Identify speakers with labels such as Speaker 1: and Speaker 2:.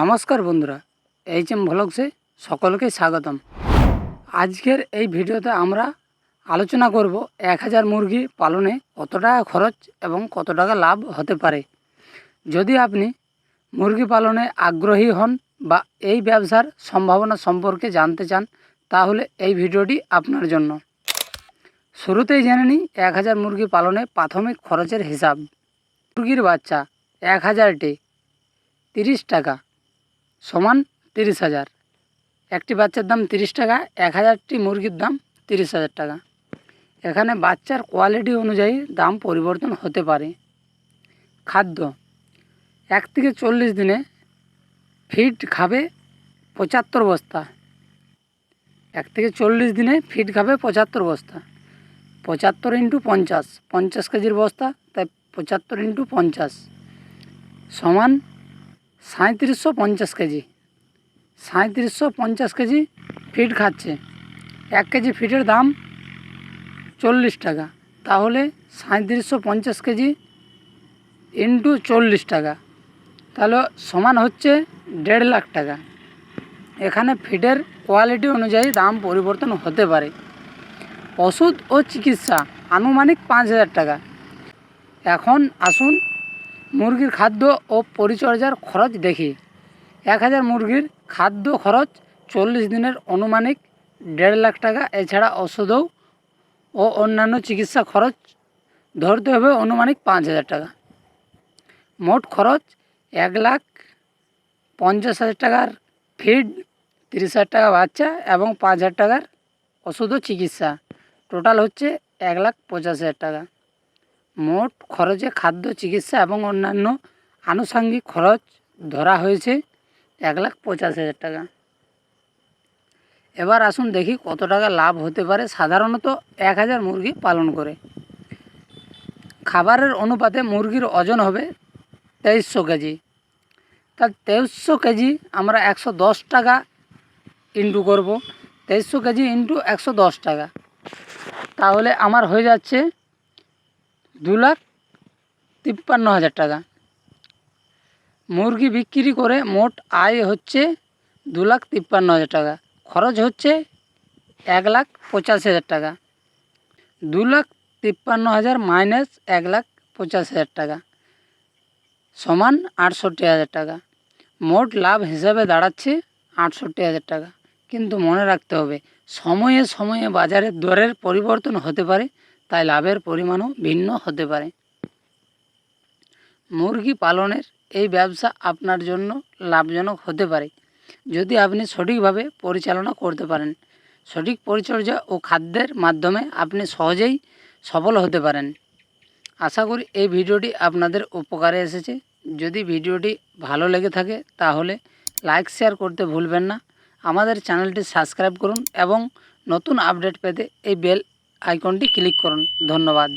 Speaker 1: নমস্কার বন্ধুরা H M ভ্লগসে সকলকে স্বাগতম। আজকের এই ভিডিওতে আমরা আলোচনা করব এক হাজার মুরগি পালনে কত টাকা খরচ এবং কত টাকা লাভ হতে পারে। যদি আপনি মুরগি পালনে আগ্রহী হন বা এই ব্যবসার সম্ভাবনা সম্পর্কে জানতে চান, তাহলে এই ভিডিওটি আপনার জন্য। শুরুতেই জেনে নিই এক হাজার মুরগি পালনে প্রাথমিক খরচের হিসাব। মুরগির বাচ্চা এক হাজারটি, তিরিশ টাকা সমান তিরিশ হাজার। একটি বাচ্চার দাম তিরিশ টাকা, এক হাজারটি মুরগির দাম তিরিশ হাজার টাকা। এখানে বাচ্চার কোয়ালিটি অনুযায়ী দাম পরিবর্তন হতে পারে। খাদ্য, এক থেকে চল্লিশ দিনে ফিড খাবে পঁচাত্তর বস্তা। এক থেকে চল্লিশ দিনে ফিড খাবে পঁচাত্তর বস্তা। পঁচাত্তর ইন্টু পঞ্চাশ পঞ্চাশ কেজির বস্তা, তাই পঁচাত্তর ইন্টু পঞ্চাশ। সমান সাঁত্রিশশো পঞ্চাশ কেজি। সাঁত্রিশশো পঞ্চাশ কেজি ফিড খাচ্ছে। এক কেজি ফিটের দাম চল্লিশ টাকা। তাহলে সাঁত্রিশশো পঞ্চাশ কেজি ইন্টু চল্লিশ টাকা। তাহলে সমান হচ্ছে দেড় লাখ টাকা। এখানে ফিডের কোয়ালিটি অনুযায়ী দাম পরিবর্তন হতে পারে। ওষুধ ও চিকিৎসা আনুমানিক পাঁচ হাজার টাকা। এখন আসুন মুরগির খাদ্য ও পরিচর্যার খরচ দেখি। এক হাজার মুরগির খাদ্য খরচ চল্লিশ দিনের অনুমানিক দেড় লাখ টাকা। এছাড়া ওষুধও ও অন্যান্য চিকিৎসা খরচ ধরতে হবে অনুমানিক পাঁচ হাজার টাকা। মোট খরচ এক লাখ পঞ্চাশ হাজার টাকার ফিড, তিরিশ হাজার টাকা বাচ্চা এবং পাঁচ হাজার টাকার ওষুধ ও চিকিৎসা। টোটাল হচ্ছে এক লাখ পঞ্চাশ হাজার টাকা। মোট খরচে খাদ্য চিকিৎসা এবং অন্যান্য আনুষাঙ্গিক খরচ ধরা হয়েছে এক লাখ পঁচাশ হাজার টাকা। এবার আসুন দেখি কত টাকা লাভ হতে পারে সাধারণত এক হাজার মুরগি পালন করে। খাবারের অনুপাতে মুরগির ওজন হবে তেইশশো কেজি। তা তেইশশো কেজি আমরা একশো দশ টাকা ইন্টু করব। তেইশশো কেজি ইন্টু একশো দশ টাকা। তাহলে আমার হয়ে যাচ্ছে দু লাখ তিপ্পান্ন হাজার টাকা। মুরগি বিক্রি করে মোট আয় হচ্ছে দু লাখ তিপ্পান্ন হাজার টাকা। খরচ হচ্ছে এক লাখ পঁচাশি হাজার টাকা। দু লাখ তিপ্পান্ন হাজার মাইনাস এক লাখ পঁচাশি হাজার টাকা সমান আটষট্টি হাজার টাকা। মোট লাভ হিসাবে দাঁড়াচ্ছে আটষট্টি হাজার টাকা। কিন্তু মনে রাখতে হবে, সময়ে সময়ে বাজারের দরের পরিবর্তন হতে পারে তাই লাভের পরিমাণও ভিন্ন হতে পারে। মুরগি পালনের এই ব্যবসা আপনার জন্য লাভজনক হতে পারে, যদি আপনি সঠিকভাবে পরিচালনা করতে পারেন। সঠিক পরিচর্যা ও খাদ্যের মাধ্যমে আপনি সহজেই সফল হতে পারেন। আশা করি এই ভিডিওটি আপনাদের উপকারে এসেছে। যদি ভিডিওটি ভালো লেগে থাকে, তাহলে লাইক, শেয়ার করতে ভুলবেন না। আমাদের চ্যানেলটি সাবস্ক্রাইব করুন এবং নতুন আপডেট পেতে এই বেল আইকনটি ক্লিক করুন। ধন্যবাদ।